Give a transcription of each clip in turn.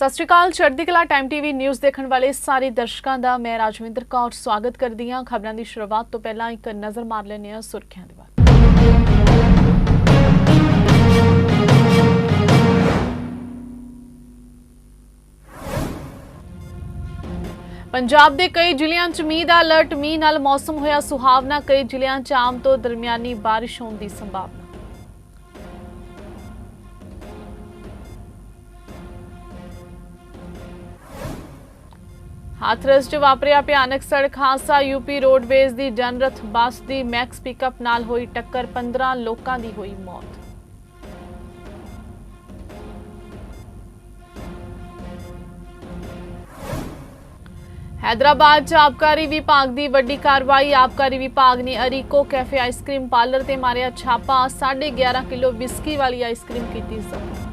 ਸਤਿ ਸ਼੍ਰੀ ਅਕਾਲ, ਚੜ੍ਹਦੀ ਕਲਾ ਟਾਈਮ ਟੀਵੀ ਨਿਊਜ਼ ਦੇਖਣ ਵਾਲੇ ਸਾਰੇ ਦਰਸ਼ਕਾਂ ਦਾ ਮੈਂ ਰਾਜਵਿੰਦਰ ਕੌਰ ਸਵਾਗਤ ਕਰਦੀ ਹਾਂ। ਖਬਰਾਂ ਦੀ ਸ਼ੁਰੂਆਤ ਤੋਂ ਪਹਿਲਾਂ ਇੱਕ ਨਜ਼ਰ ਮਾਰ ਲੈਂਦੇ ਹਾਂ ਸੁਰਖੀਆਂ ਦੇ ਵੱਲ ਪੰਜਾਬ ਦੇ ਕਈ ਜ਼ਿਲ੍ਹਿਆਂ 'ਚ ਮੀਂਹ ਦਾ ਅਲਰਟ ਮੀਂਹ ਨਾਲ ਮੌਸਮ ਹੋਇਆ ਸੁਹਾਵਣਾ, ਕਈ ਜ਼ਿਲ੍ਹਿਆਂ 'ਚ ਆਮ ਤੋਂ ਦਰਮਿਆਨੀ ਬਾਰਿਸ਼ ਹੋਣ ਦੀ ਸੰਭਾਵਨਾ। ਹਾਥਰਸ 'ਚ ਵਾਪਰਿਆ ਭਿਆਨਕ ਸੜਕ ਹਾਦਸਾ ਯੂਪੀ ਰੋਡਵੇਜ਼ ਦੀ ਜਨਰਥ ਬੱਸ ਦੀ ਮੈਕਸ ਪਿਕਅਪ ਨਾਲ ਹੋਈ ਟੱਕਰ 15 ਲੋਕਾਂ ਦੀ ਹੋਈ ਮੌਤ। ਹੈਦਰਾਬਾਦ 'ਚ ਆਬਕਾਰੀ ਵਿਭਾਗ ਦੀ ਵੱਡੀ ਕਾਰਵਾਈ, ਆਬਕਾਰੀ ਵਿਭਾਗ ਨੇ ਅਰੀਕੋ ਕੈਫੇ ਆਈਸਕ੍ਰੀਮ ਪਾਰਲਰ ਤੇ ਮਾਰਿਆ ਛਾਪਾ 11.5 ਕਿਲੋ ਵਿਸਕੀ ਵਾਲੀ ਆਈਸਕ੍ਰੀਮ ਕੀਤੀ ਜ਼ਬਤ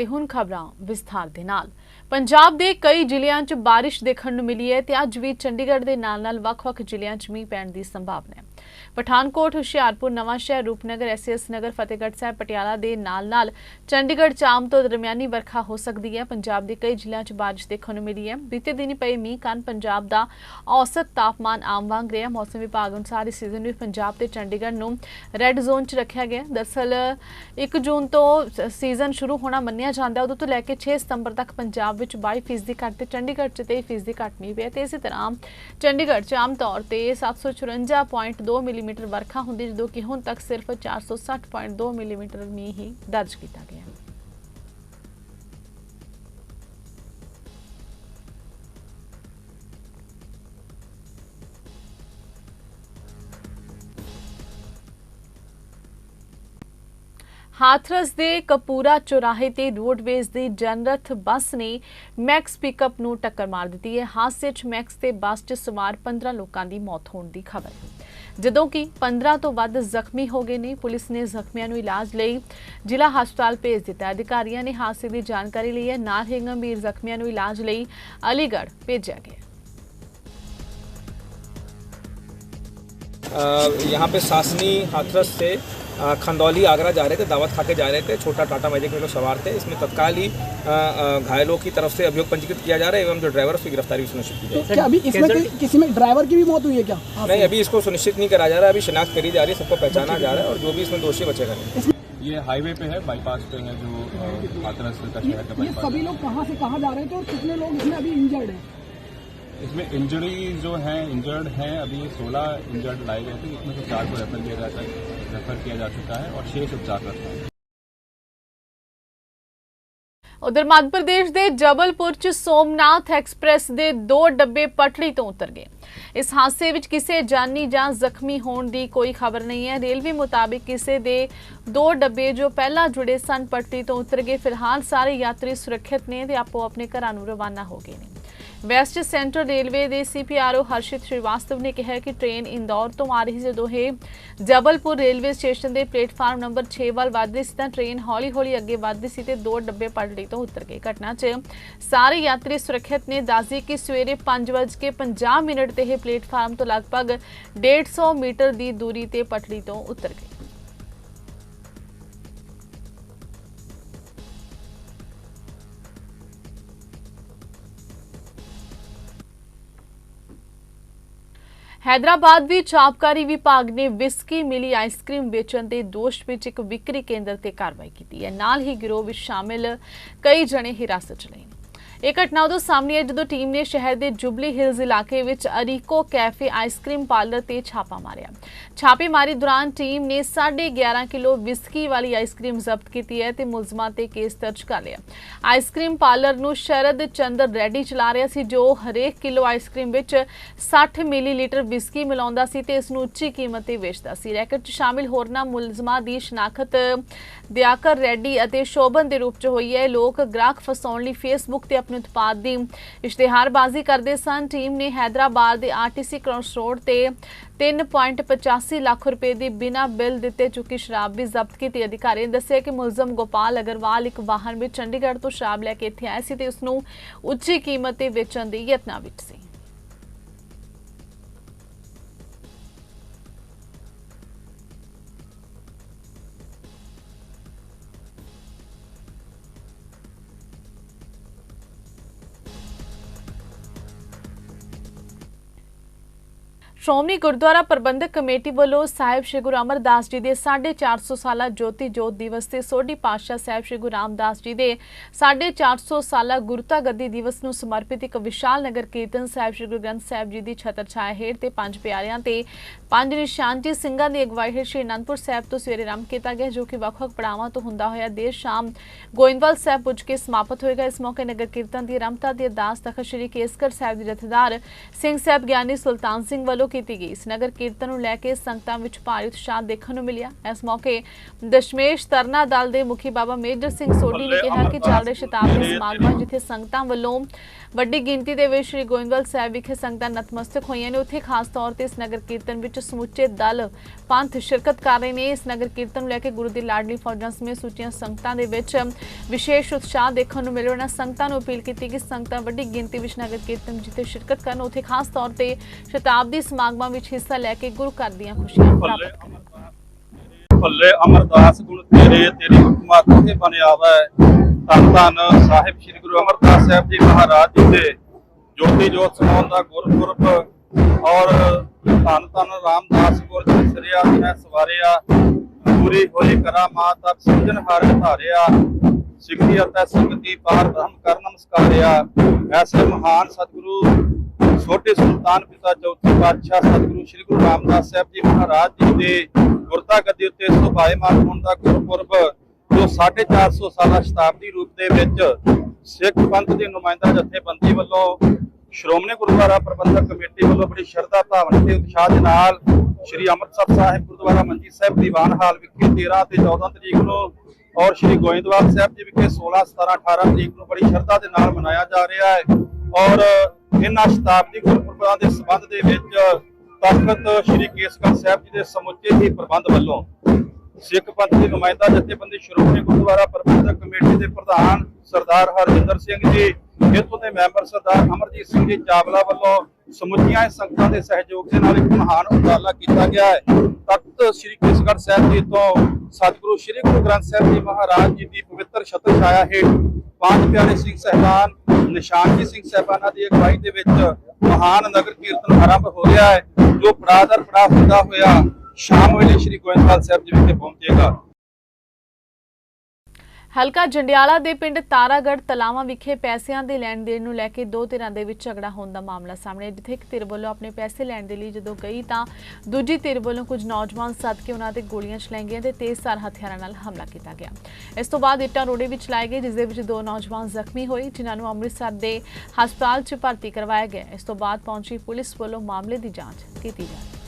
ਅਤੇ ਹੁਣ ਖਬਰਾਂ ਵਿਸਥਾਰ ਦੇ ਨਾਲ। ਪੰਜਾਬ ਦੇ ਕਈ ਜ਼ਿਲ੍ਹਿਆਂ 'ਚ ਬਾਰਿਸ਼ ਦੇਖਣ ਨੂੰ ਮਿਲੀ ਹੈ ਤੇ ਅੱਜ ਵੀ ਚੰਡੀਗੜ੍ਹ ਦੇ ਨਾਲ-ਨਾਲ ਵੱਖ-ਵੱਖ ਜ਼ਿਲ੍ਹਿਆਂ 'ਚ ਮੀਂਹ ਪੈਣ ਦੀ ਸੰਭਾਵਨਾ ਹੈ। ਪਠਾਨਕੋਟ, ਹੁਸ਼ਿਆਰਪੁਰ ਨਵਾਂਸ਼ਹਿਰ ਰੂਪਨਗਰ ਐਸਐਸ ਨਗਰ, ਫਤਿਹਗੜ੍ਹ ਸਾਹਿਬ, ਪਟਿਆਲਾ ਦੇ ਨਾਲ-ਨਾਲ ਚੰਡੀਗੜ੍ਹ 'ਚ ਆਮ ਤੋਂ ਦਰਮਿਆਨੀ ਵਰਖਾ ਹੋ ਸਕਦੀ ਹੈ। ਪੰਜਾਬ ਦੇ ਕਈ ਜ਼ਿਲ੍ਹਿਆਂ 'ਚ ਬਾਰਿਸ਼ ਦੇਖਣ ਨੂੰ ਮਿਲੀ ਹੈ। ਬੀਤੇ ਦਿਨੀ ਪਏ ਮੀਂਹ ਕਾਰਨ ਪੰਜਾਬ ਦਾ ਔਸਤ ਤਾਪਮਾਨ ਆਮ ਵਾਂਗ ਰਿਹਾ। ਮੌਸਮ ਵਿਭਾਗ ਅਨੁਸਾਰ ਇਸ ਸੀਜ਼ਨ ਵਿੱਚ ਪੰਜਾਬ ਤੇ ਚੰਡੀਗੜ੍ਹ ਨੂੰ ਰੈੱਡ ਜ਼ੋਨ 'ਚ ਰੱਖਿਆ ਗਿਆ। ਹੈ। ਦਰਅਸਲ 1 ਜੂਨ ਤੋਂ ਸੀਜ਼ਨ ਸ਼ੁਰੂ ਹੋਣਾ ਮੰਨਿਆ ਜਾਂਦਾ। ਉਦੋਂ ਤੋਂ ਲੈ ਕੇ 6 ਸਤੰਬਰ ਤੱਕ ਪੰਜਾਬ ਵਿੱਚ 22% ਘੱਟ ਤੇ ਚੰਡੀਗੜ੍ਹ 'ਚ 23% ਘੱਟ ਮੀਂਹ ਪਿਆ। ਤੇ ਇਸੇ ਤਰ੍ਹਾਂ ਚੰਡੀਗੜ੍ਹ 'ਚ ਆਮ ਤੌਰ ਤੇ 754.2 ਮਿਲੀਮੀਟਰ ਵਰਖਾ ਹੁੰਦੀ, ਜਦੋਂ ਕਿ ਹੁਣ ਤੱਕ ਸਿਰਫ 460.2 ਮਿਲੀਮੀਟਰ ਮੀਂਹ ਹੀ ਦਰਜ ਕੀਤਾ ਗਿਆ। ਹਾਥਰਸ ਦੇ ਕਪੂਰਾ ਚੌਰਾਹੇ ਤੇ ਰੋਡਵੇਜ਼ ਦੀ ਜਨਰਥ ਬੱਸ ਨੇ ਮੈਕਸ ਪਿਕਅਪ ਨੂੰ ਟੱਕਰ ਮਾਰ ਦਿੱਤੀ ਹੈ ਹਾਦਸੇ 'ਚ ਮੈਕਸ ਤੇ ਬੱਸ 'ਚ ਸਵਾਰ 15 ਲੋਕਾਂ ਦੀ ਮੌਤ ਹੋਣ ਦੀ ਖਬਰ ਹੈ ਜਦੋਂ ਕਿ 15 ਤੋਂ ਵੱਧ ਜ਼ਖਮੀ ਹੋ ਗਏ ਨੇ ਪੁਲਿਸ ਨੇ ਜ਼ਖਮੀਆਂ ਨੂੰ ਇਲਾਜ ਲਈ ਜ਼ਿਲ੍ਹਾ ਹਸਪਤਾਲ ਭੇਜ ਦਿੱਤਾ ਹੈ। ਅਧਿਕਾਰੀਆਂ ਨੇ ਹਾਦਸੇ ਦੀ ਜਾਣਕਾਰੀ ਲਈ ਹੈ ਨਾਲ ਹੀ ਗੰਭੀਰ ਜ਼ਖਮੀਆਂ ਨੂੰ ਇਲਾਜ ਲਈ ਅਲੀਗੜ੍ਹ ਭੇਜਿਆ ਗਿਆ ਹੈ। अ, यहाँ पे सासनी हाथरस से अ, खंदौली आगरा जा रहे थे दावत खा के जा रहे थे छोटा टाटा मैजिक में लोग सवार थे इसमें तत्काल ही घायलों की तरफ़ से अभियोग पंजीकृत किया जा रहा है एवं जो ड्राइवर उसकी गिरफ्तारी भी सुनिश्चित की जाए क्या अभी इसमें किसी में ड्राइवर की भी मौत हुई है क्या? नहीं अभी इसको सुनिश्चित नहीं करा जा रहा है अभी शिनाख्त करी जा रही है सबको पहचाना जा रहा है और जो भी इसमें दोषी बचेगा नहीं ये हाईवे पे है बाईपास पे है जो हाथरस का शहर का ये सभी लोग कहाँ से कहाँ जा रहे थे और कितने लोग इसमें अभी इंजर्ड हैं? इसमें इंजरी जो है इंजर्ड हैं अभी 16 इंजर्ड लाए गए थे इसमें से चार को रेफर किया जाता रेफर किया जा चुका है और शेष उपचाररत हैं ਉਧਰ ਮੱਧ ਪ੍ਰਦੇਸ਼ ਦੇ ਜਬਲਪੁਰ ਚ ਸੋਮਨਾਥ ਐਕਸਪ੍ਰੈਸ ਦੇ ਦੋ ਡੱਬੇ ਪਟੜੀ ਤੋਂ ਉਤਰ ਗਏ ਇਸ ਹਾਦਸੇ ਵਿੱਚ ਕਿਸੇ ਜਾਨੀ ਜਾਂ ਜ਼ਖਮੀ ਹੋਣ ਦੀ ਕੋਈ ਖਬਰ ਨਹੀਂ ਹੈ ਰੇਲਵੇ ਮੁਤਾਬਿਕ ਕਿਸੇ ਦੇ ਦੋ ਡੱਬੇ ਜੋ ਪਹਿਲਾਂ ਜੁੜੇ ਸਨ ਪਟੜੀ ਤੋਂ ਉਤਰ ਗਏ ਫਿਲਹਾਲ ਸਾਰੇ ਯਾਤਰੀ ਸੁਰੱਖਿਅਤ ਨੇ ਤੇ ਆਪੋ ਆਪਣੇ ਘਰਾਂ ਨੂੰ ਰਵਾਨਾ ਹੋ ਗਏ ਨੇ ਵੈਸਟ ਸੈਂਟਰਲ ਰੇਲਵੇ ਦੇ ਸੀਪੀਆਰਓ ਹਰਸ਼ਿਤ ਸ਼੍ਰੀਵਾਸਤਵ ਨੇ ਕਿਹਾ ਕਿ ਟ੍ਰੇਨ ਇੰਦੌਰ ਤੋਂ ਆ ਰਹੀ ਜਦੋਂ ਇਹ ਜਬਲਪੁਰ ਰੇਲਵੇ ਸਟੇਸ਼ਨ ਦੇ ਪਲੇਟਫਾਰਮ ਨੰਬਰ 6 ਵੱਲ ਵੱਧ ਰਹੀ ਸੀ ਤਾਂ ਟ੍ਰੇਨ ਹੌਲੀ-ਹੌਲੀ ਅੱਗੇ ਵੱਧ ਰਹੀ ਸੀ ਤੇ ਦੋ ਡੱਬੇ ਪਟੜੀ ਤੋਂ ਉਤਰ ਗਏ। ਘਟਨਾ 'ਚ ਸਾਰੇ ਯਾਤਰੀ ਸੁਰੱਖਿਅਤ ਨੇ ਦੱਸਦੀ ਕਿ ਸਵੇਰੇ 5:50 ਮਿੰਟ ਤੇ ਇਹ ਪਲੇਟਫਾਰਮ ਤੋਂ ਲਗਭਗ 150 ਮੀਟਰ ਦੀ ਦੂਰੀ ਤੇ ਪਟੜੀ ਤੋਂ ਉਤਰ ਗਏ। ਹੈਦਰਾਬਾਦ ਵਿੱਚ ਆਬਕਾਰੀ ਵਿਭਾਗ ਨੇ ਵਿਸਕੀ ਮਿਲੀ ਆਈਸਕ੍ਰੀਮ ਵੇਚਣ ਦੇ ਦੋਸ਼ ਵਿੱਚ ਇੱਕ ਵਿਕਰੀ ਕੇਂਦਰ ਤੇ ਕਾਰਵਾਈ ਕੀਤੀ ਹੈ। ਨਾਲ ਹੀ ਗਿਰੋਹ ਵਿੱਚ ਸ਼ਾਮਿਲ ਕਈ ਜਣੇ ਹਿਰਾਸਤ 'ਚ ਲਏ ਨੇ। ਇਹ ਘਟਨਾ ਉਦੋਂ ਸਾਹਮਣੇ ਆਈ ਜਦੋਂ ਟੀਮ ਨੇ ਸ਼ਹਿਰ ਦੇ ਜੁਬਲੀ ਹਿਲਜ਼ ਇਲਾਕੇ ਵਿੱਚ ਅਰੀਕੋ ਕੈਫੇ ਆਈਸਕ੍ਰੀਮ ਪਾਰਲਰ ਤੇ ਛਾਪਾ ਮਾਰਿਆ। ਛਾਪੇਮਾਰੀ ਦੌਰਾਨ ਟੀਮ ਨੇ 11.5 ਕਿਲੋ ਵਿਸਕੀ ਵਾਲੀ ਆਈਸਕ੍ਰੀਮ ਜ਼ਬਤ ਕੀਤੀ ਹੈ ਤੇ ਮੁਲਜ਼ਮਾਂ ਤੇ ਕੇਸ ਦਰਜ ਕਰ ਲਿਆ। ਆਈਸਕ੍ਰੀਮ ਪਾਰਲਰ ਨੂੰ ਸ਼ਰਦ ਚੰਦਰ ਰੈਡੀ ਚਲਾ ਰਿਹਾ ਸੀ, ਜੋ ਹਰੇਕ ਕਿਲੋ ਆਈਸਕ੍ਰੀਮ ਵਿੱਚ 60 ਮਿਲੀਲੀਟਰ ਵਿਸਕੀ ਮਿਲਾਉਂਦਾ ਸੀ ਤੇ ਇਸ ਨੂੰ ਉੱਚੀ ਕੀਮਤ ਤੇ ਵੇਚਦਾ ਸੀ। ਰੈਕਟ 'ਚ ਸ਼ਾਮਿਲ ਹੋਰਨਾਂ ਮੁਲਜ਼ਮਾਂ ਦੀ ਸ਼ਨਾਖਤ ਦਿਆਕਰ ਰੈਡੀ ਅਤੇ ਸ਼ੋਭਨ ਦੇ ਰੂਪ 'ਚ ਹੋਈ ਹੈ। ਲੋਕ ਗ੍ਰਾਹਕ ਫਸਾਉਣ ਲਈ ਫੇਸਬੁੱਕ ਤੇ ਆਪਣੇ ਉਤਪਾਦ ਦੀ ਇਸ਼ਤਿਹਾਰਬਾਜ਼ੀ ਕਰਦੇ ਸਨ। ਟੀਮ ਨੇ ਹੈਦਰਾਬਾਦ ਦੇ ਆਰਟੀਸੀ ਕ੍ਰਾਸ ਰੋਡ ਤੇ 3.85 ਲੱਖ ਰੁਪਏ ਦੀ ਬਿਨਾਂ ਬਿੱਲ ਦਿੱਤੇ ਚੁੱਕੀ ਸ਼ਰਾਬ ਵੀ ਜ਼ਬਤ ਕੀਤੀ। ਅਧਿਕਾਰੀ ਨੇ ਦੱਸਿਆ ਕਿ ਮੁਲਜ਼ਮ ਗੋਪਾਲ ਅਗਰਵਾਲ ਇੱਕ ਵਾਹਨ ਵਿੱਚ ਚੰਡੀਗੜ੍ਹ ਤੋਂ ਸ਼ਰਾਬ ਲੈ ਕੇ ਇੱਥੇ ਆਇਆ ਸੀ ਤੇ ਉਸ ਨੂੰ ਉੱਚੀ ਕੀਮਤ ਤੇ ਵੇਚਣ ਦੀ ਯਤਨਾਂ ਵਿੱਚ ਸੀ। ਸ਼੍ਰੋਮਣੀ ਗੁਰਦੁਆਰਾ ਪ੍ਰਬੰਧਕ ਕਮੇਟੀ ਵੱਲੋਂ ਸਾਹਿਬ ਸ੍ਰੀ ਗੁਰੂ ਅਮਰਦਾਸ ਜੀ ਦੇ 450 ਸਾਲਾ ਜੋਤੀ ਜੋਤ ਦਿਵਸ ਤੇ ਸੋਢੀ ਪਾਤਸ਼ਾਹ ਸਾਹਿਬ ਸ੍ਰੀ ਗੁਰੂ ਰਾਮਦਾਸ ਜੀ ਦੇ 450 ਸਾਲਾ ਗੁਰਤਾ ਗੱਦੀ ਦਿਵਸ ਨੂੰ ਸਮਰਪਿਤ ਇੱਕ ਵਿਸ਼ਾਲ ਨਗਰ ਕੀਰਤਨ ਸਾਹਿਬ ਸ੍ਰੀ ਗੁਰੂ ਗ੍ਰੰਥ ਸਾਹਿਬ ਜੀ ਦੀ ਛਤਰ ਛਾਇਆ ਹੇਠ ਤੇ ਪੰਜ ਪਿਆਰਿਆਂ ਤੇ ਪੰਜ ਨਿਸ਼ਾਨ ਜੀ ਸਿੰਘਾਂ ਦੀ ਅਗਵਾਈ ਹੇਠ ਸ੍ਰੀ ਅਨੰਦਪੁਰ ਸਾਹਿਬ ਤੋਂ ਸਵੇਰੇ ਆਰੰਭ ਕੀਤਾ ਗਿਆ, ਜੋ ਕਿ ਵੱਖ-ਵੱਖ ਪੜਾਵਾਂ ਤੋਂ ਹੁੰਦਾ ਹੋਇਆ ਦੇਰ ਸ਼ਾਮ ਗੋਇੰਦਵਾਲ ਸਾਹਿਬ ਪੁੱਜ ਕੇ ਸਮਾਪਤ ਹੋਏਗਾ। ਇਸ ਮੌਕੇ ਨਗਰ ਕੀਰਤਨ ਦੀ ਆਰੰਭਤਾ ਦੀ ਅਰਦਾਸ ਤਖਤ ਸ੍ਰੀ ਕੇਸਗੜ੍ਹ ਸਾਹਿਬ ਦੇ ਜਥੇਦਾਰ ਸਿੰਘ ਸਾਹਿਬ ਗਿਆਨੀ ਸੁਲਤਾਨ ਸਿੰਘ ਵੱਲੋਂ ਕੀਤੀ ਗਈ। ਇਸ ਨਗਰ ਕੀਰਤਨ ਨੂੰ ਲੈ ਕੇ ਸੰਗਤਾਂ ਵਿੱਚ ਭਾਰੀ ਉਤਸ਼ਾਹ ਦੇਖਣ ਨੂੰ ਮਿਲਿਆ। ਇਸ ਮੌਕੇ ਦਸ਼ਮੇਸ਼ ਤਰਨਾ ਦਲ ਦੇ ਮੁਖੀ ਬਾਬਾ ਮੇਜਰ ਸਿੰਘ ਸੋਢੀ ਨੇ ਕਿਹਾ ਕਿ ਚੱਲ ਰਹੇ ਸ਼ਤਾਬਦੀ ਸਮਾਗਮਾਂ ਜਿੱਥੇ ਸੰਗਤਾਂ ਵੱਲੋਂ ਵੱਡੀ ਗਿਣਤੀ ਦੇ ਵਿੱਚ ਸ੍ਰੀ ਗੋਇੰਦਵਾਲ ਸਾਹਿਬ ਵਿਖੇ ਸੰਗਤਾਂ ਨਤਮਸਤਕ ਹੋਈਆਂ ਨੇ ਉੱਥੇ ਖਾਸ ਤੌਰ ਤੇ ਇਸ ਨਗਰ ਕੀਰਤਨ ਵਿੱਚ ਸਮੁੱਚੇ ਦਲ ਪੰਥ ਸ਼ਿਰਕਤ ਕਰ ਰਹੇ ਨੇ। ਇਸ ਨਗਰ ਕੀਰਤਨ ਨੂੰ ਲੈ ਕੇ ਗੁਰੂ ਦੀ ਲਾਡਲੀ ਫੌਜਾਂ ਸਮੇਤ ਸੁੱਚੀਆਂ ਸੰਗਤਾਂ ਦੇ ਵਿੱਚ ਵਿਸ਼ੇਸ਼ ਉਤਸ਼ਾਹ ਦੇਖਣ ਨੂੰ ਮਿਲ ਰਿਹਾ ਉਹਨਾਂ ਸੰਗਤਾਂ ਨੂੰ ਅਪੀਲ ਕੀਤੀ ਕਿ ਸੰਗਤਾਂ ਵੱਡੀ ਗਿਣਤੀ ਵਿੱਚ ਨਗਰ ਕੀਰਤਨ ਜਿੱਥੇ ਸ਼ਿਰਕਤ ਕਰਨ ਉੱਥੇ ਖਾਸ ਤੌਰ ਤੇ ਸ਼ਤਾਬਦੀ ਸਮਾਗਮਾਂ ਵਿੱਚ ਹਿੱਸਾ ਲੈ ਕੇ ਗੁਰੂ ਘਰ ਦੀਆਂ ਖੁਸ਼ੀਆਂ ਪ੍ਰਾਪਤ ਕਰਨ ਭੱਲੇ ਅਮਰਦਾਸ ਗੁਣ ਤੇਰੇ ਤੇਰੀ ਹੁਕਮਤ ਤੇ ਬਣਿਆ ਵੈ? ਧੰਨ ਧੰਨ ਸਾਹਿਬ ਸ੍ਰੀ ਗੁਰੂ ਅਮਰਦਾਸ ਸਾਹਿਬ ਜੀ ਮਹਾਰਾਜ ਜੀ ਦੇ। ਜੋਤੀ ਜੋਤ ਸਮਾਉਣ ਦਾ ਗੁਰਪੁਰਬ ਔਰ ਧੰਨ ਧੰਨ ਰਾਮਦਾਸ ਗੁਰ ਜੀ ਸਰਿਆ ਮੈਂ ਸਵਾਰਿਆ। ਪੂਰੀ ਹੋਈ ਕਰਾਮਾਤ ਤੱਕ ਸਮਝਨ ਹਾਰ ਧਾਰਿਆ। ਸਿੱਖੀ ਅਤੇ ਸੰਗਤੀ ਪਾਰ ਬ੍ਰਹਮ ਕਰ ਨਮਸਕਾਰਿਆ। ਐਸੇ ਮਹਾਨ ਸਤਿਗੁਰੂ ਛੋਟੇ ਸੁਲਤਾਨ ਪਿਤਾ ਚੌਥੇ ਪਾਤਸ਼ਾਹ ਸਤਿਗੁਰੂ ਸ੍ਰੀ ਗੁਰੂ ਰਾਮਦਾਸ ਸਾਹਿਬ ਜੀ ਮਹਾਰਾਜ ਜੀ ਦੇ ਗੁਰਤਾ ਗੱਦੀ ਉੱਤੇ ਸੁਭਾਏਮਾਨ ਹੋਣ ਦਾ ਗੁਰਪੁਰਬ ਜੋ 450 ਸਾਲਾ ਸ਼ਤਾਬਦੀ ਰੂਪ ਦੇ ਵਿੱਚ ਸਿੱਖ ਪੰਥ ਦੀ ਨੁਮਾਇੰਦਾ ਜਥੇਬੰਦੀ ਵੱਲੋਂ ਸ਼੍ਰੋਮਣੀ ਗੁਰਦੁਆਰਾ ਪ੍ਰਬੰਧਕ ਕਮੇਟੀ ਵੱਲੋਂ ਬੜੀ ਸ਼ਰਧਾ ਭਾਵਨਾ ਤੇ ਉਤਸ਼ਾਹ ਦੇ ਨਾਲ ਸ੍ਰੀ ਅੰਮ੍ਰਿਤਸਰ ਸਾਹਿਬ ਗੁਰਦੁਆਰਾ ਮੰਜੀ ਸਾਹਿਬ ਦੀਵਾਨ ਹਾਲ ਵਿਖੇ 13 ਤੇ 14 ਤਰੀਕ ਨੂੰ ਔਰ ਸ੍ਰੀ ਗੋਇੰਦਵਾਲ ਸਾਹਿਬ ਜੀ ਵਿਖੇ 16 17 18 ਤਰੀਕ ਨੂੰ ਬੜੀ ਸ਼ਰਧਾ ਦੇ ਨਾਲ ਮਨਾਇਆ ਜਾ ਰਿਹਾ ਹੈ। ਔਰ ਇਹਨਾਂ ਸ਼ਤਾਬਦੀ ਗੁਰਪੁਰਬਾਂ ਦੇ ਸੰਬੰਧ ਦੇ ਵਿੱਚ ਤਖਤ ਸ੍ਰੀ ਕੇਸਗੜ੍ਹ ਸਾਹਿਬ ਜੀ ਦੇ ਸਮੁੱਚੇ ਹੀ ਪ੍ਰਬੰਧ ਵੱਲੋਂ ਸਿੱਖ ਪੰਥ ਦੀ ਨੁਮਾਇੰਦਾ ਜਥੇਬੰਦੀ ਸ਼੍ਰੋਮਣੀ ਗੁਰਦੁਆਰਾ ਪ੍ਰਬੰਧਕ ਕਮੇਟੀ ਦੇ ਪ੍ਰਧਾਨ ਸਰਦਾਰ ਹਰਜਿੰਦਰ ਸਿੰਘ ਜੀ ਇੱਥੋਂ ਦੇ ਮੈਂਬਰ ਸਰਦਾਰ ਅਮਰਜੀਤ ਸਿੰਘ ਜੀ ਚਾਵਲਾ ਵੱਲੋਂ ਸਮੁੱਚੀਆਂ ਸੰਗਤਾਂ ਦੇ ਸਹਿਯੋਗ ਦੇ ਨਾਲ ਇੱਕ ਮਹਾਨ ਉਪਰਾਲਾ ਕੀਤਾ ਗਿਆ ਹੈ। ਤਖਤ ਸ੍ਰੀ ਕੇਸਗੜ੍ਹ ਸਾਹਿਬ ਜੀ ਤੋਂ ਸਤਿਗੁਰੂ ਸ੍ਰੀ ਗੁਰੂ ਗ੍ਰੰਥ ਸਾਹਿਬ ਜੀ ਮਹਾਰਾਜ ਜੀ ਦੀ ਪਵਿੱਤਰ ਛਤਰ ਛਾਇਆ ਹੇਠ ਪੰਜ ਪਿਆਰੇ ਸਿੰਘ ਸਹਿਬਾਨ, ਨਿਸ਼ਾਨਜੀ ਸਿੰਘ ਸਹਿਬਾਨਾਂ ਦੀ ਅਗਵਾਈ ਦੇ ਵਿੱਚ ਮਹਾਨ ਨਗਰ ਕੀਰਤਨ ਆਰੰਭ ਹੋ ਰਿਹਾ ਹੈ, ਜੋ ਪੜਾਦਰ ਪੜਾ ਹੁੰਦਾ ਹੋਇਆ ਸ਼ਾਮ ਵੇਲੇ ਸ੍ਰੀ ਗੋਇੰਦਵਾਲ ਸਾਹਿਬ ਜੀ ਵਿਖੇ ਪਹੁੰਚੇਗਾ। ਹਲਕਾ ਜੰਡਿਆਲਾ ਦੇ ਪਿੰਡ ਤਾਰਾਗੜ੍ਹ ਤਲਾਵਾਂ ਵਿਖੇ ਪੈਸਿਆਂ ਦੇ ਲੈਣ ਦੇਣ ਨੂੰ ਲੈ ਕੇ ਦੋ ਧਿਰਾਂ ਦੇ ਵਿੱਚ ਝਗੜਾ ਹੋਣ ਦਾ ਮਾਮਲਾ ਸਾਹਮਣੇ ਆਇਆ, ਜਿੱਥੇ ਇੱਕ ਧਿਰ ਵੱਲੋਂ ਆਪਣੇ ਪੈਸੇ ਲੈਣ ਦੇ ਲਈ ਜਦੋਂ ਗਈ ਤਾਂ ਦੂਜੀ ਧਿਰ ਵੱਲੋਂ ਕੁਝ ਨੌਜਵਾਨ ਸੱਦ ਕੇ ਉਹਨਾਂ ਤੇ ਗੋਲੀਆਂ ਚਲਾਈਆਂ ਤੇ ਤੇਜ਼ਧਾਰ ਹਥਿਆਰਾਂ ਨਾਲ ਹਮਲਾ ਕੀਤਾ ਗਿਆ। ਇਸ ਤੋਂ ਬਾਅਦ ਇੱਟਾਂ ਰੋੜੇ ਵਿੱਚ ਲਾਏ ਗਏ ਜਿਸ ਦੇ ਵਿੱਚ ਦੋ ਨੌਜਵਾਨ ਜ਼ਖਮੀ ਹੋਏ ਜਿਨ੍ਹਾਂ ਨੂੰ ਅੰਮ੍ਰਿਤਸਰ ਦੇ ਹਸਪਤਾਲ 'ਚ ਭਰਤੀ ਕਰਵਾਇਆ ਗਿਆ। ਇਸ ਤੋਂ ਬਾਅਦ ਪਹੁੰਚੀ ਪੁਲਿਸ ਵੱਲੋਂ ਮਾਮਲੇ ਦੀ ਜਾਂਚ ਕੀਤੀ ਜਾ ਰਹੀ ਹੈ।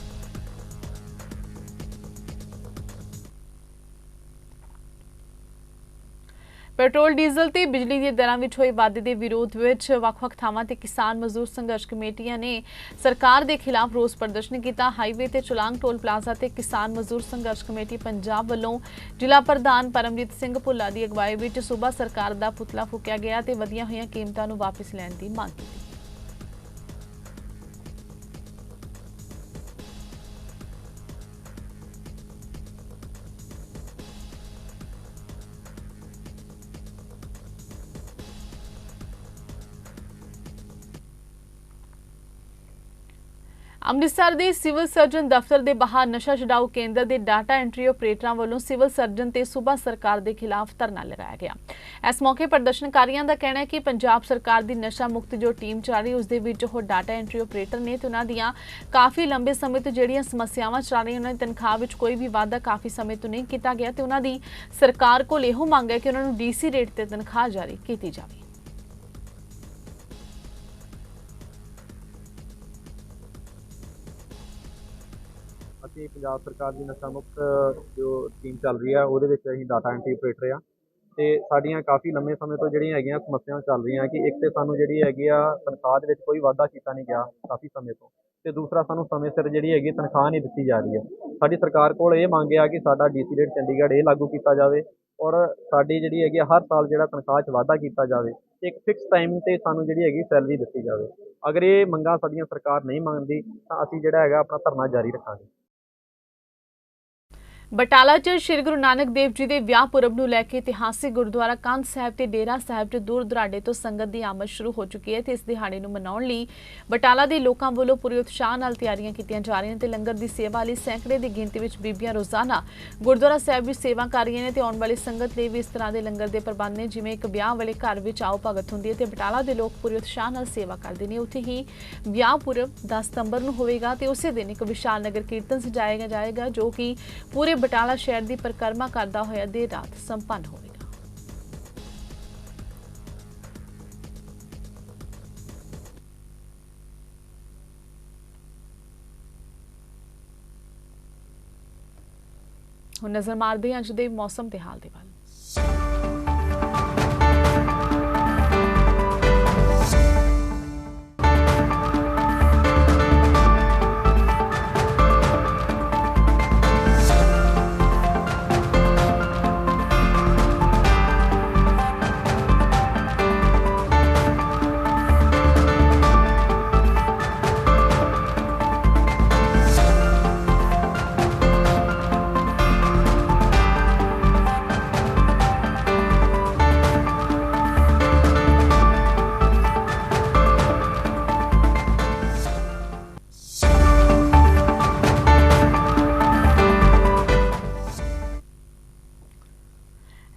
ਪੈਟਰੋਲ, ਡੀਜ਼ਲ ਤੇ ਬਿਜਲੀ ਦੀਆਂ ਦਰਾਂ ਵਿੱਚ ਹੋਏ ਵਾਧੇ ਦੇ ਵਿਰੋਧ ਵਿੱਚ ਵੱਖ-ਵੱਖ ਥਾਵਾਂ ਤੇ ਕਿਸਾਨ ਮਜ਼ਦੂਰ ਸੰਘਰਸ਼ ਕਮੇਟੀਆਂ ਨੇ ਸਰਕਾਰ ਦੇ ਖਿਲਾਫ ਰੋਸ ਪ੍ਰਦਰਸ਼ਨ ਕੀਤਾ। ਹਾਈਵੇ ਤੇ ਚੁਲਾਂਗ ਟੋਲ ਪਲਾਜ਼ਾ ਤੇ ਕਿਸਾਨ ਮਜ਼ਦੂਰ ਸੰਘਰਸ਼ ਕਮੇਟੀ ਪੰਜਾਬ ਵੱਲੋਂ ਜ਼ਿਲ੍ਹਾ ਪ੍ਰਧਾਨ ਪਰਮਜੀਤ ਸਿੰਘ ਭੁੱਲਾ ਦੀ ਅਗਵਾਈ ਵਿੱਚ ਸੂਬਾ ਸਰਕਾਰ ਦਾ ਪੁਤਲਾ ਫੂਕਿਆ ਗਿਆ ਤੇ ਵਧੀਆਂ ਹੋਈਆਂ ਕੀਮਤਾਂ ਨੂੰ ਵਾਪਸ ਲੈਣ ਦੀ ਮੰਗ ਕੀਤੀ। ਅੰਮ੍ਰਿਤਸਰ ਦੇ ਸਿਵਲ ਸਰਜਨ ਦਫ਼ਤਰ ਦੇ ਬਾਹਰ ਨਸ਼ਾ ਛਡਾਊ ਕੇਂਦਰ ਦੇ ਡਾਟਾ ਐਂਟਰੀ ਆਪਰੇਟਰਾਂ ਵੱਲੋਂ ਸਿਵਲ ਸਰਜਨ ਤੇ ਸੂਬਾ ਸਰਕਾਰ ਦੇ ਖਿਲਾਫ ਧਰਨਾ ਲਗਾਇਆ ਗਿਆ। ਇਸ ਮੌਕੇ ਪ੍ਰਦਰਸ਼ਨਕਾਰੀਆਂ ਦਾ ਕਹਿਣਾ ਹੈ ਕਿ ਪੰਜਾਬ ਸਰਕਾਰ ਦੀ ਨਸ਼ਾ ਮੁਕਤ ਜੋ ਟੀਮ ਚੱਲ ਰਹੀ ਉਸ ਦੇ ਵਿੱਚ ਉਹ ਡਾਟਾ ਐਂਟਰੀ ਆਪਰੇਟਰ ਨੇ ਤੇ ਉਹਨਾਂ ਦੀਆਂ ਕਾਫੀ ਲੰਬੇ ਸਮੇਂ ਤੋਂ ਜਿਹੜੀਆਂ ਸਮੱਸਿਆਵਾਂ ਚੱਲ ਰਹੀਆਂ, ਉਹਨਾਂ ਦੀ ਤਨਖਾਹ ਵਿੱਚ ਕੋਈ ਵੀ ਵਾਧਾ ਕਾਫੀ ਸਮੇਂ ਤੋਂ ਨਹੀਂ ਕੀਤਾ ਗਿਆ ਤੇ ਉਹਨਾਂ ਦੀ ਸਰਕਾਰ ਕੋਲ ਇਹੋ ਮੰਗ ਹੈ ਕਿ ਉਹਨਾਂ ਨੂੰ ਡੀਸੀ ਰੇਟ ਤੇ ਤਨਖਾਹ ਜਾਰੀ ਕੀਤੀ ਜਾਵੇ। ਅਸੀਂ ਪੰਜਾਬ ਸਰਕਾਰ ਦੀ ਨਸ਼ਾ ਮੁਕਤ ਜੋ ਟੀਮ ਚੱਲ ਰਹੀ ਹੈ ਉਹਦੇ ਵਿੱਚ ਅਸੀਂ ਡਾਟਾ ਐਂਟਰੀ ਆਪਰੇਟਰ ਆ। ਤੇ ਸਾਡੀਆਂ ਕਾਫੀ ਲੰਮੇ ਸਮੇਂ ਤੋਂ ਜਿਹੜੀਆਂ ਹੈਗੀਆਂ ਸਮੱਸਿਆਵਾਂ ਚੱਲ ਰਹੀਆਂ ਕਿ ਇੱਕ ਤੇ ਸਾਨੂੰ ਜਿਹੜੀ ਹੈਗੀ ਆ ਤਨਖਾਹ ਦੇ ਵਿੱਚ ਕੋਈ ਵਾਧਾ ਕੀਤਾ ਨਹੀਂ ਗਿਆ ਕਾਫੀ ਸਮੇਂ ਤੋਂ, ਤੇ ਦੂਸਰਾ ਸਾਨੂੰ ਸਮੇਂ ਸਿਰ ਜਿਹੜੀ ਹੈਗੀ ਤਨਖਾਹ ਨਹੀਂ ਦਿੱਤੀ ਜਾ ਰਹੀ ਹੈ ਸਾਡੀ ਸਰਕਾਰ ਕੋਲ ਇਹ ਮੰਗ ਆ ਕਿ ਸਾਡਾ ਡੀਸੀ ਰੇਟ ਚੰਡੀਗੜ੍ਹ ਇਹ ਲਾਗੂ ਕੀਤਾ ਜਾਵੇ ਔਰ ਸਾਡੀ ਜਿਹੜੀ ਹੈਗੀ ਆ ਹਰ ਸਾਲ ਜਿਹੜਾ ਤਨਖਾਹ 'ਚ ਵਾਧਾ ਕੀਤਾ ਜਾਵੇ ਤੇ ਇੱਕ ਫਿਕਸ ਟਾਈਮ ਤੇ ਸਾਨੂੰ ਜਿਹੜੀ ਹੈਗੀ ਸੈਲਰੀ ਦਿੱਤੀ ਜਾਵੇ। ਅਗਰ ਇਹ ਮੰਗਾਂ ਸਾਡੀਆਂ ਸਰਕਾਰ ਨਹੀਂ ਮੰਨਦੀ ਤਾਂ ਅਸੀਂ ਜਿਹੜਾ ਹੈਗਾ ਆਪਣਾ ਧਰਨਾ ਜਾਰੀ ਰੱਖਾਂਗੇ। ਬਟਾਲਾ 'ਚ ਸ੍ਰੀ ਗੁਰੂ ਨਾਨਕ ਦੇਵ ਜੀ ਦੇ ਵਿਆਹ ਪੁਰਬ ਨੂੰ ਲੈ ਕੇ ਇਤਿਹਾਸਿਕ ਗੁਰਦੁਆਰਾ ਕੰਧ ਸਾਹਿਬ ਤੇ ਡੇਰਾ ਸਾਹਿਬ 'ਚ ਦੂਰ ਦੁਰਾਡੇ ਤੋਂ ਸੰਗਤ ਦੀ ਆਮਦ ਸ਼ੁਰੂ ਹੋ ਚੁੱਕੀ ਹੈ ਤੇ ਇਸ ਦਿਹਾੜੇ ਨੂੰ ਮਨਾਉਣ ਲਈ ਬਟਾਲਾ ਦੇ ਲੋਕਾਂ ਵੱਲੋਂ ਪੂਰੇ ਉਤਸ਼ਾਹ ਨਾਲ ਤਿਆਰੀਆਂ ਕੀਤੀਆਂ ਜਾ ਰਹੀਆਂ ਤੇ ਲੰਗਰ ਦੀ ਸੇਵਾ ਲਈ ਸੈਂਕੜੇ ਦੀ ਗਿਣਤੀ ਵਿੱਚ ਬੀਬੀਆਂ ਰੋਜ਼ਾਨਾ ਗੁਰਦੁਆਰਾ ਸਾਹਿਬ ਵਿੱਚ ਸੇਵਾ ਕਰ ਰਹੀਆਂ ਨੇ ਤੇ ਆਉਣ ਵਾਲੀ ਸੰਗਤ ਲਈ ਵੀ ਇਸ ਤਰ੍ਹਾਂ ਦੇ ਲੰਗਰ ਦੇ ਪ੍ਰਬੰਧ ਨੇ, ਜਿਵੇਂ ਇੱਕ ਵਿਆਹ ਵਾਲੇ ਘਰ ਵਿੱਚ ਆਓ ਭਗਤ ਹੁੰਦੀ ਹੈ ਤੇ ਬਟਾਲਾ ਦੇ ਲੋਕ ਪੂਰੇ ਉਤਸ਼ਾਹ ਨਾਲ ਸੇਵਾ ਕਰਦੇ ਨੇ। ਉੱਥੇ ਹੀ ਵਿਆਹ ਪੁਰਬ 10 ਸਤੰਬਰ ਨੂੰ ਹੋਵੇਗਾ ਤੇ ਉਸੇ ਦਿਨ ਇੱਕ ਵਿਸ਼ਾਲ ਨਗਰ ਕੀਰਤਨ ਸਜਾਇਆ ਜਾਏਗਾ, ਜੋ ਕਿ ਪੂਰੇ ਬਟਾਲਾ ਸ਼ਹਿਰ ਦੀ ਪਰਿਕਰਮਾ ਕਰਦਾ ਹੋਇਆ ਦੇਰ ਰਾਤ ਸੰਪੰਨ ਹੋਵੇਗਾ ਹੁਣ ਨਜ਼ਰ ਮਾਰਦੇ ਹਾਂ ਅੱਜ ਦੇ ਮੌਸਮ ਤੇ ਹਾਲ ਦੇ ਵੱਲ।